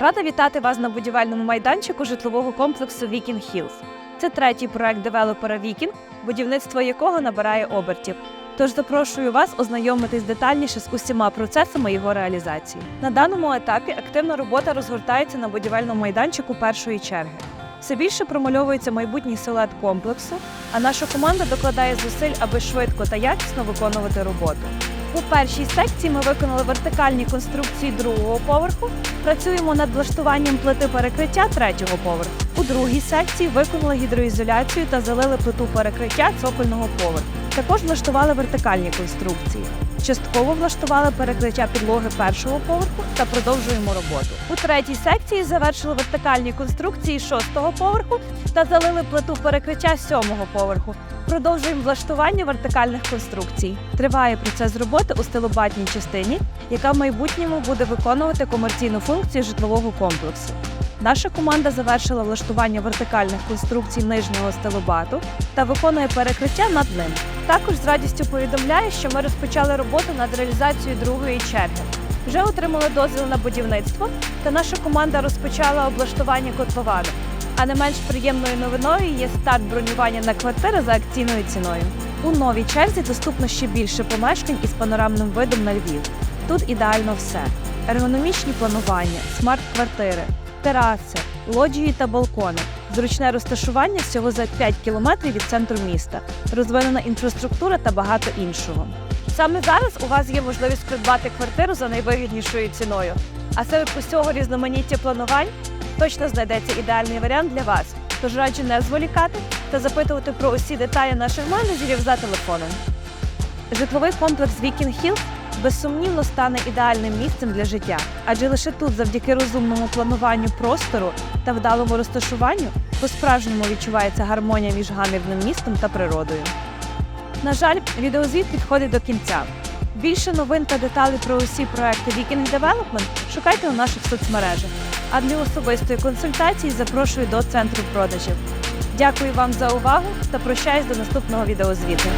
Рада вітати вас на будівельному майданчику житлового комплексу Вікінг Hills. Це третій проект девелопера Вікінг, будівництво якого набирає обертів. Тож запрошую вас ознайомитись детальніше з усіма процесами його реалізації. На даному етапі активна робота розгортається на будівельному майданчику першої черги. Все більше промальовується майбутній силует комплексу, а наша команда докладає зусиль, аби швидко та якісно виконувати роботу. У першій секції ми виконали вертикальні конструкції другого поверху. Працюємо над влаштуванням плити перекриття третього поверху. У другій секції виконали гідроізоляцію та залили плиту перекриття цокольного поверху. Також влаштували вертикальні конструкції. Частково влаштували перекриття підлоги першого поверху та продовжуємо роботу. У третій секції завершили вертикальні конструкції шостого поверху та залили плиту перекриття сьомого поверху. Продовжуємо влаштування вертикальних конструкцій. Триває процес роботи у стелобатній частині, яка в майбутньому буде виконувати комерційну функцію житлового комплексу. Наша команда завершила влаштування вертикальних конструкцій нижнього стелобату та виконує перекриття над ним. Також з радістю повідомляю, що ми розпочали роботу над реалізацією другої черги. Вже отримали дозвіл на будівництво, та наша команда розпочала облаштування котловани. А не менш приємною новиною є старт бронювання на квартири за акційною ціною. У новій черзі доступно ще більше помешкань із панорамним видом на Львів. Тут ідеально все: ергономічні планування, смарт-квартири, тераси, лоджії та балкони, зручне розташування всього за 5 кілометрів від центру міста, розвинена інфраструктура та багато іншого. Саме зараз у вас є можливість придбати квартиру за найвигіднішою ціною. А серед усього різноманіття планувань точно знайдеться ідеальний варіант для вас. Тож раджу не зволікати та запитувати про усі деталі наших менеджерів за телефоном. Житловий комплекс Вікінг Hill безсумнівно стане ідеальним місцем для життя, адже лише тут, завдяки розумному плануванню простору та вдалому розташуванню, по-справжньому відчувається гармонія між гамірним містом та природою. На жаль, відеозвіт підходить до кінця. Більше новин та деталей про усі проекти Viking Development шукайте у наших соцмережах. А для особистої консультації запрошую до центру продажів. Дякую вам за увагу та прощаюсь до наступного відеозвіту.